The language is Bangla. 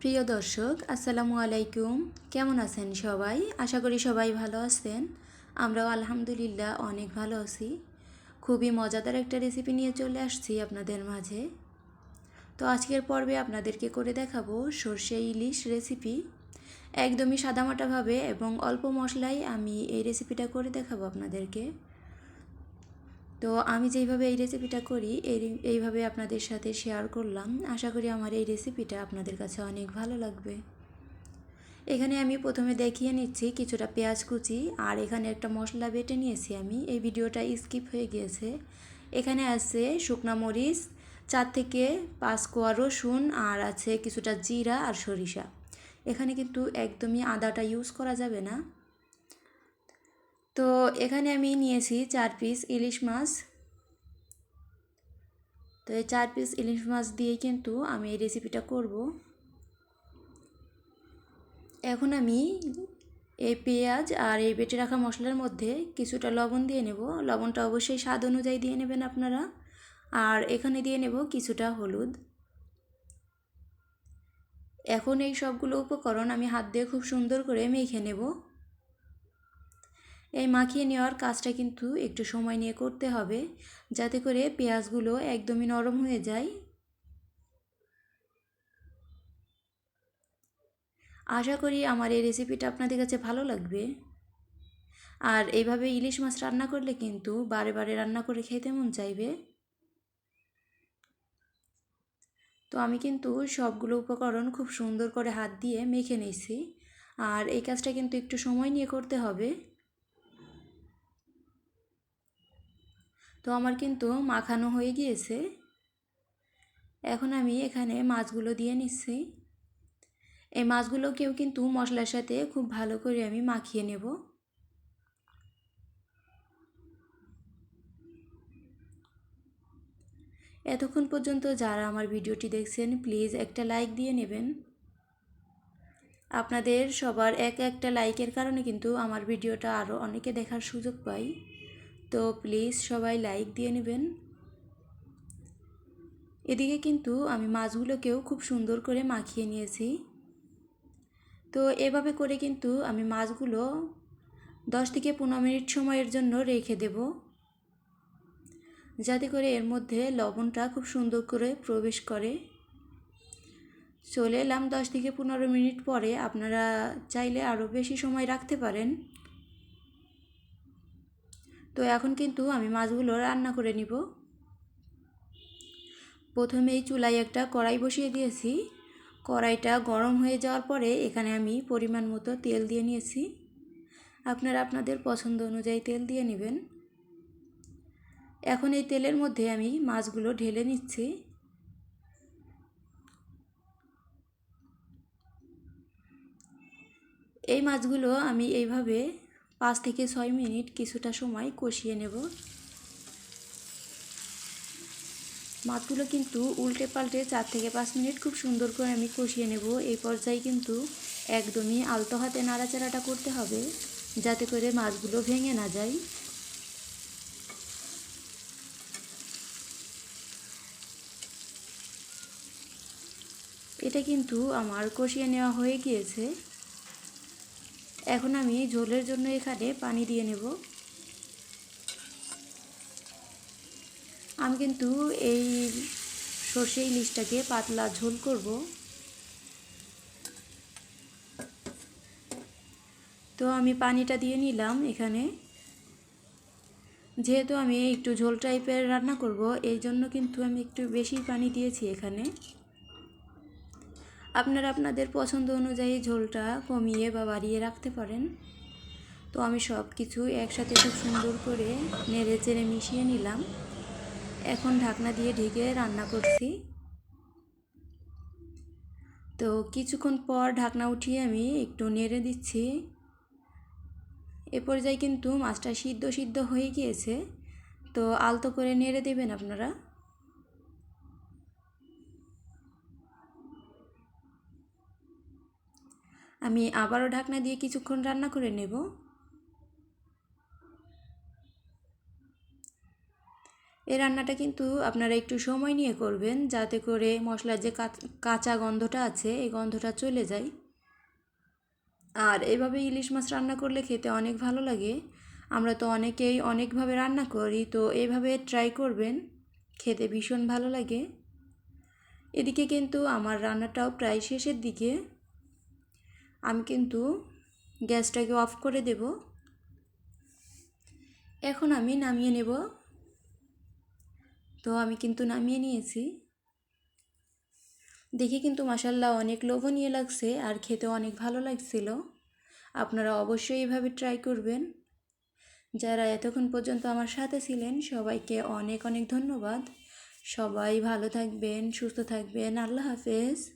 প্রিয় দর্শক, আসসালামু আলাইকুম। কেমন আছেন সবাই? আশা করি সবাই ভালো আছেন। আমরাও আলহামদুলিল্লাহ অনেক ভালো আছি। খুবই মজাদার একটা রেসিপি নিয়ে চলে আসছি আপনাদের মাঝে। তো আজকের পর্বে আপনাদেরকে করে দেখাবো সর্ষে ইলিশ রেসিপি একদমই সাদামাটাভাবে এবং অল্প মশলায় আমি এই রেসিপিটা করে দেখাবো আপনাদেরকে। তো আমি যেইভাবে এই রেসিপিটা করি, এই এইভাবে আপনাদের সাথে শেয়ার করলাম। আশা করি আমার এই রেসিপিটা আপনাদের কাছে অনেক ভালো লাগবে। এখানে আমি প্রথমে দেখিয়ে নিচ্ছি কিছুটা পেঁয়াজ কুচি, আর এখানে একটা মশলা বেটে নিয়েছি আমি। এই ভিডিওটা স্কিপ হয়ে গিয়েছে। এখানে আছে শুকনা মরিচ, চার থেকে পাঁচ কোয়া রসুন, আর আছে কিছুটা জিরা আর সরিষা। এখানে কিন্তু একদমই আদাটা ইউজ করা যাবে না। তো এখানে আমি নিয়েছি চার পিস ইলিশ মাছ। তো এই চার পিস ইলিশ মাছ দিয়েই কিন্তু আমি এই রেসিপিটা করব। এখন আমি এই পেঁয়াজ আর এই বেটে রাখা মশলার মধ্যে কিছুটা লবণ দিয়ে নেব। লবণটা অবশ্যই স্বাদ অনুযায়ী দিয়ে নেবেন আপনারা। আর এখানে দিয়ে নেব কিছুটা হলুদ। এখন এই সবগুলো উপকরণ আমি হাত দিয়ে খুব সুন্দর করে মেখে নেব। এই মাখিয়ে নেওয়ার কাজটা কিন্তু একটু সময় নিয়ে করতে হবে, যাতে করে পেঁয়াজগুলো একদমই নরম হয়ে যায়। আশা করি আমার এই রেসিপিটা আপনাদের কাছে ভালো লাগবে। আর এইভাবে ইলিশ মাছ রান্না করলে কিন্তু বারে বারে রান্না করে খেতে মন চাইবে। তো আমি কিন্তু সবগুলো উপকরণ খুব সুন্দর করে হাত দিয়ে মেখে নিয়েছি। আর এই কাজটা কিন্তু একটু সময় নিয়ে করতে হবে। তো আমার কিন্তু মাখানো হয়ে গিয়েছে। এখন আমি এখানে মাছগুলো দিয়ে নিচ্ছি। এই মাছগুলোকেও কিন্তু মশলার সাথে খুব ভালো করে আমি মাখিয়ে নেব। এতক্ষণ পর্যন্ত যারা আমার ভিডিওটি দেখছেন, প্লিজ একটা লাইক দিয়ে নেবেন। আপনাদের সবার এক একটা লাইকের কারণে কিন্তু আমার ভিডিওটা আরও অনেকে দেখার সুযোগ পাই। তো প্লিজ সবাই লাইক দিয়ে নেবেন। এদিকে কিন্তু আমি মাছগুলোকেও খুব সুন্দর করে মাখিয়ে নিয়েছি। তো এভাবে করে কিন্তু আমি মাছগুলো দশ থেকে পনেরো মিনিট সময়ের জন্য রেখে দেব। যাতে করে এর মধ্যে লবণটা খুব সুন্দর করে প্রবেশ করে। চলে এলাম দশ থেকে পনেরো মিনিট পরে। আপনারা চাইলে আরও বেশি সময় রাখতে পারেন। তো এখন কিন্তু আমি মাছগুলো রান্না করে নিব। প্রথমেই চুলায় একটা কড়াই বসিয়ে দিয়েছি। কড়াইটা গরম হয়ে যাওয়ার পরে এখানে আমি পরিমাণ মতো তেল দিয়ে নিয়েছি। আপনারা আপনাদের পছন্দ অনুযায়ী তেল দিয়ে নেবেন। এখন এই তেলের মধ্যে আমি মাছগুলো ঢেলে নিচ্ছি। এই মাছগুলো আমি এইভাবে পাঁচ থেকে ছয় মিনিট কিছুটা সময় কষিয়ে নেব। মাছগুলো কিন্তু উল্টে পাল্টে চার থেকে পাঁচ মিনিট খুব সুন্দর করে আমি কষিয়ে নেব। এই পর্যায়ে কিন্তু একদমই আলতো হাতে নাড়াচাড়াটা করতে হবে, যাতে করে মাছগুলো ভেঙে না যায়। এটা কিন্তু আমার কষিয়ে নেওয়া হয়ে গিয়েছে। এখন আমি ঝোলের জন্য এখানে পানি দিয়ে নেব। আমি কিন্তু এই সর্ষে ইলিশটাকে পাতলা ঝোল করব। তো আমি পানিটা দিয়ে নিলাম এখানে। যেহেতু আমি একটু ঝোল টাইপের রান্না করব, এই জন্য কিন্তু আমি একটু বেশি পানি দিয়েছি এখানে। আপনারা আপনাদের পছন্দ অনুযায়ী ঝোলটা কমিয়ে বা বাড়িয়ে রাখতে পারেন। তো আমি সব কিছু একসাথে খুব সুন্দর করে নেড়ে চেড়ে মিশিয়ে নিলাম। এখন ঢাকনা দিয়ে ঢেকে রান্না করছি। তো কিছুক্ষণ পর ঢাকনা উঠিয়ে আমি একটু নেড়ে দিচ্ছি। এ পর্যায়ে কিন্তু মাছটা সিদ্ধ সিদ্ধ হয়ে গিয়েছে। তো আলতো করে নেড়ে দেবেন আপনারা। আমি আবারও ঢাকনা দিয়ে কিছুক্ষণ রান্না করে নেব। এই রান্নাটা কিন্তু আপনারা একটু সময় নিয়ে করবেন, যাতে করে মশলার যে কাচ- গন্ধটা আছে, এই গন্ধটা চলে যায়। আর এভাবে ইলিশ মাছ রান্না করলে খেতে অনেক ভালো লাগে। আমরা তো অনেকেই অনেকভাবে রান্না করি, তো এইভাবে ট্রাই করবেন, খেতে ভীষণ ভালো লাগে। এদিকে কিন্তু আমার রান্নাটাও প্রায় শেষের দিকে। আমি কিন্তু গ্যাসটাকে অফ করে দেব। এখন আমি নামিয়ে নেব। তো আমি কিন্তু নামিয়ে নিয়েছি। দেখি কিন্তু মাসাল্লাহ অনেক লোভনীয় লাগছে আর খেতে অনেক ভালো লাগছিল। আপনারা অবশ্যই এভাবে ট্রাই করবেন। যারা এতক্ষণ পর্যন্ত আমার সাথে ছিলেন, সবাইকে অনেক অনেক ধন্যবাদ। সবাই ভালো থাকবেন, সুস্থ থাকবেন। আল্লাহ হাফেজ।